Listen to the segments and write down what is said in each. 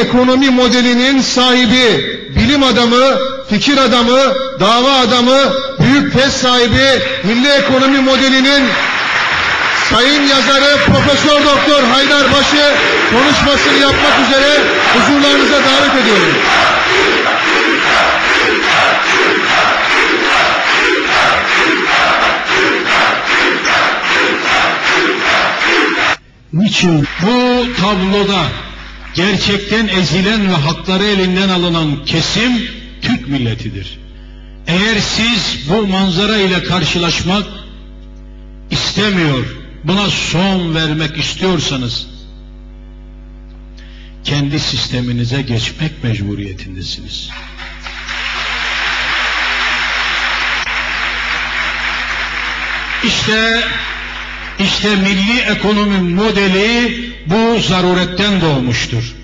ekonomi modelinin sahibi, bilim adamı, fikir adamı, dava adamı, büyük tez sahibi, milli ekonomi modelinin Sayın yazarı Profesör Doktor Haydar Başı konuşmasını yapmak üzere huzurlarınıza davet ediyorum. Niçin bu tabloda gerçekten ezilen ve hakları elinden alınan kesim Türk milletidir. Eğer siz bu manzara ile karşılaşmak istemiyor, buna son vermek istiyorsanız kendi sisteminize geçmek mecburiyetindesiniz. İşte işte milli ekonomi modeli bu zaruretten doğmuştur.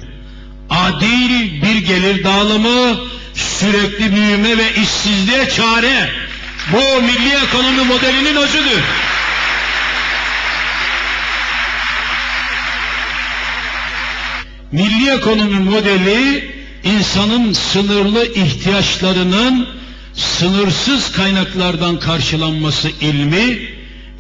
Adil bir gelir dağılımı, sürekli büyüme ve işsizliğe çare bu milli ekonomi modelinin özüdür. Milli ekonomi modeli insanın sınırlı ihtiyaçlarının sınırsız kaynaklardan karşılanması ilmi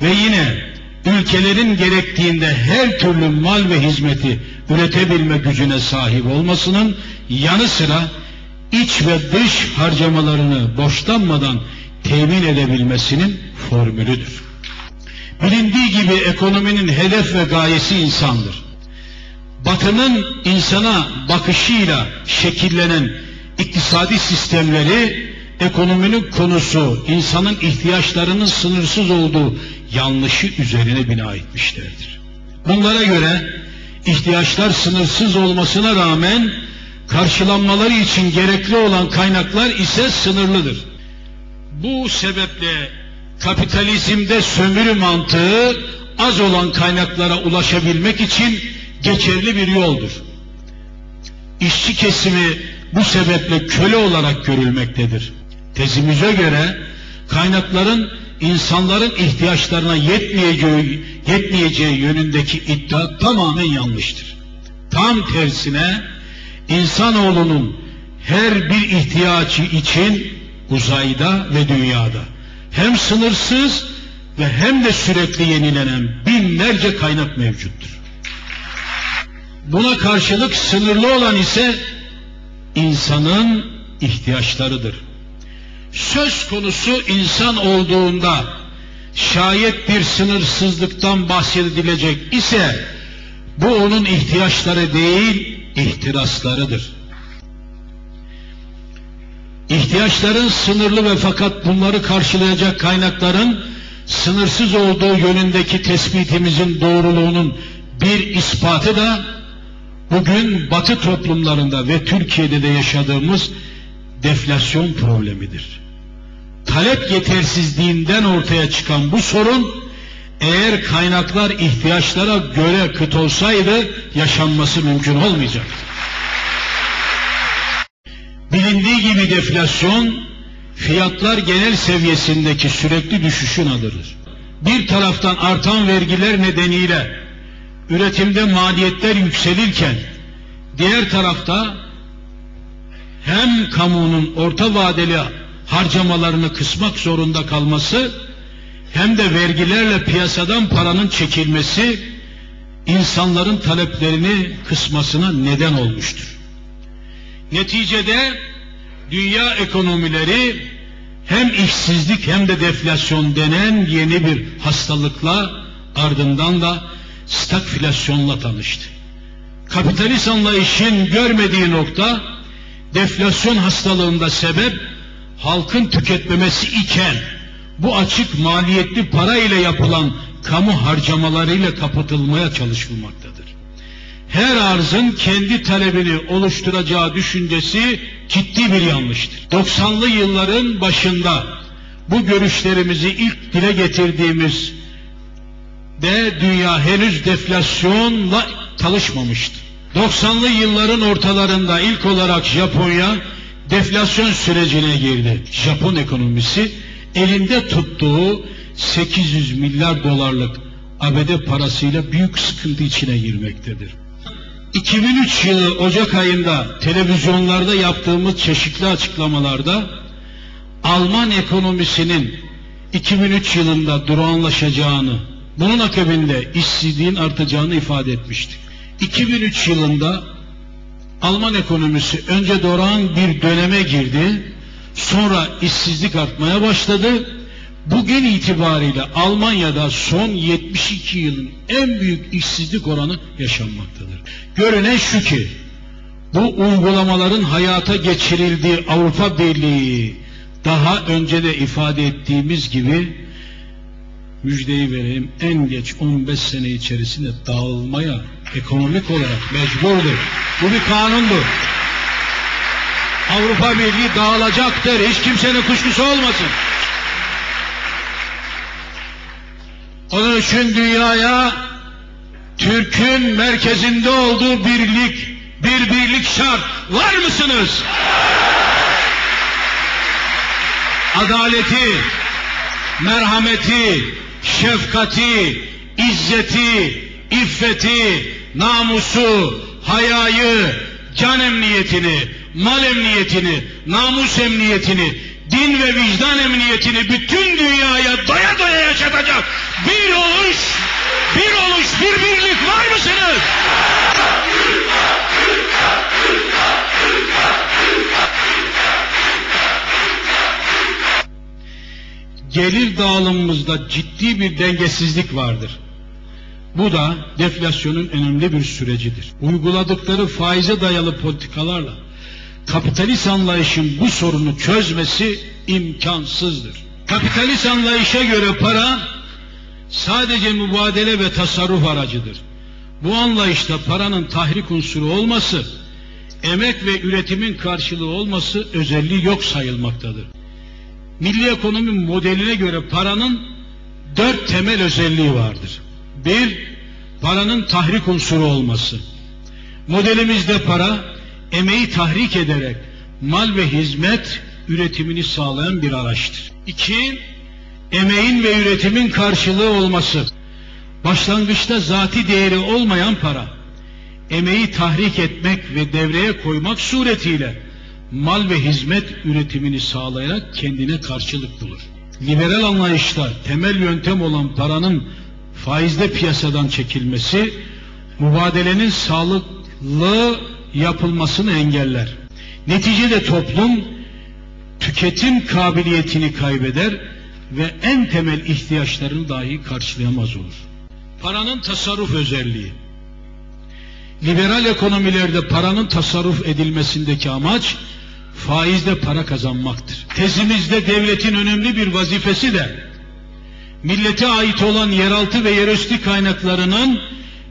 ve yine ülkelerin gerektiğinde her türlü mal ve hizmeti üretebilme gücüne sahip olmasının yanı sıra iç ve dış harcamalarını borçlanmadan temin edebilmesinin formülüdür. Bilindiği gibi ekonominin hedef ve gayesi insandır. Batının insana bakışıyla şekillenen iktisadi sistemleri ekonominin konusu insanın ihtiyaçlarının sınırsız olduğu yanlışı üzerine bina etmişlerdir. Bunlara göre ihtiyaçlar sınırsız olmasına rağmen karşılanmaları için gerekli olan kaynaklar ise sınırlıdır. Bu sebeple kapitalizmde sömürü mantığı az olan kaynaklara ulaşabilmek için geçerli bir yoldur. İşçi kesimi bu sebeple köle olarak görülmektedir. Tezimize göre kaynakların insanların ihtiyaçlarına yetmeyeceği, yetmeyeceği yönündeki iddia tamamen yanlıştır. Tam tersine insanoğlunun her bir ihtiyacı için uzayda ve dünyada hem sınırsız ve hem de sürekli yenilenen binlerce kaynak mevcuttur. Buna karşılık sınırlı olan ise insanın ihtiyaçlarıdır. Söz konusu insan olduğunda şayet bir sınırsızlıktan bahsedilecek ise bu onun ihtiyaçları değil, ihtiraslarıdır. İhtiyaçların sınırlı ve fakat bunları karşılayacak kaynakların sınırsız olduğu yönündeki tespitimizin doğruluğunun bir ispatı da bugün batı toplumlarında ve Türkiye'de de yaşadığımız deflasyon problemidir. Talep yetersizliğinden ortaya çıkan bu sorun eğer kaynaklar ihtiyaçlara göre kıt olsaydı yaşanması mümkün olmayacaktı. Bilindiği gibi deflasyon fiyatlar genel seviyesindeki sürekli düşüşün adıdır. Bir taraftan artan vergiler nedeniyle üretimde maliyetler yükselirken diğer tarafta hem kamunun orta vadeli harcamalarını kısmak zorunda kalması hem de vergilerle piyasadan paranın çekilmesi insanların taleplerini kısmasına neden olmuştur. Neticede dünya ekonomileri hem işsizlik hem de deflasyon denen yeni bir hastalıkla ardından da stagflasyonla tanıştı. Kapitalist anlayışın görmediği nokta deflasyon hastalığında sebep halkın tüketmemesi iken bu açık maliyetli para ile yapılan kamu harcamalarıyla kapatılmaya çalışılmaktadır. Her arzın kendi talebini oluşturacağı düşüncesi ciddi bir yanlıştır. 90'lı yılların başında bu görüşlerimizi ilk dile getirdiğimiz de dünya henüz deflasyonla çalışmamıştı. 90'lı yılların ortalarında ilk olarak Japonya deflasyon sürecine girdi. Japon ekonomisi elinde tuttuğu 800 milyar dolarlık ABD parasıyla büyük sıkıntı içine girmektedir. 2003 yılı Ocak ayında televizyonlarda yaptığımız çeşitli açıklamalarda Alman ekonomisinin 2003 yılında durağanlaşacağını, bunun akabinde işsizliğin artacağını ifade etmiştik. 2003 yılında Alman ekonomisi önce durağan bir döneme girdi, sonra işsizlik artmaya başladı. Bugün itibariyle Almanya'da son 72 yılın en büyük işsizlik oranı yaşanmaktadır. Görünen şu ki, bu uygulamaların hayata geçirildiği Avrupa Birliği daha önce de ifade ettiğimiz gibi müjdeyi vereyim en geç 15 sene içerisinde dağılmaya ekonomik olarak mecburdur. Bu bir kanundur. Avrupa Birliği dağılacaktır. Hiç kimsenin kuşkusu olmasın. Onun için dünyaya Türk'ün merkezinde olduğu birlik, bir birlik şart. Var mısınız? Adaleti, merhameti, şefkati, izzeti, iffeti, namusu, hayayı, can emniyetini, mal emniyetini, namus emniyetini, din ve vicdan emniyetini bütün dünyaya doya doya yaşatacak bir oluş, bir oluş, bir birlik var mısınız? Gelir dağılımımızda ciddi bir dengesizlik vardır. Bu da deflasyonun önemli bir sürecidir. Uyguladıkları faize dayalı politikalarla kapitalist anlayışın bu sorunu çözmesi imkansızdır. Kapitalist anlayışa göre para sadece mübadele ve tasarruf aracıdır. Bu anlayışta paranın tahrik unsuru olması, emek ve üretimin karşılığı olması özelliği yok sayılmaktadır. Milli ekonomi modeline göre paranın dört temel özelliği vardır. Bir, paranın tahrik unsuru olması. Modelimizde para, emeği tahrik ederek mal ve hizmet üretimini sağlayan bir araçtır. İki, emeğin ve üretimin karşılığı olması. Başlangıçta zati değeri olmayan para, emeği tahrik etmek ve devreye koymak suretiyle mal ve hizmet üretimini sağlayarak kendine karşılık bulur. Liberal anlayışta temel yöntem olan paranın faizde piyasadan çekilmesi, mübadelenin sağlıklı yapılmasını engeller. Neticede toplum tüketim kabiliyetini kaybeder ve en temel ihtiyaçlarını dahi karşılayamaz olur. Paranın tasarruf özelliği. Liberal ekonomilerde paranın tasarruf edilmesindeki amaç faizle para kazanmaktır. Tezimizde devletin önemli bir vazifesi de millete ait olan yeraltı ve yerüstü kaynaklarının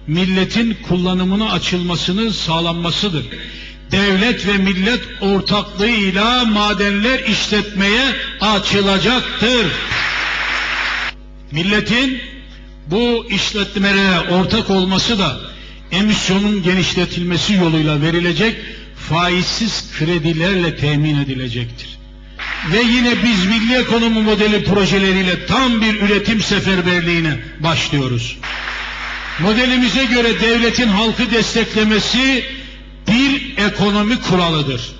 milletin kullanımına açılmasını sağlanmasıdır. Devlet ve millet ortaklığıyla madenler işletmeye açılacaktır. Milletin bu işletmelere ortak olması da emisyonun genişletilmesi yoluyla verilecek faizsiz kredilerle temin edilecektir. Ve yine biz milli ekonomi modeli projeleriyle tam bir üretim seferberliğine başlıyoruz. Modelimize göre devletin halkı desteklemesi bir ekonomi kuralıdır.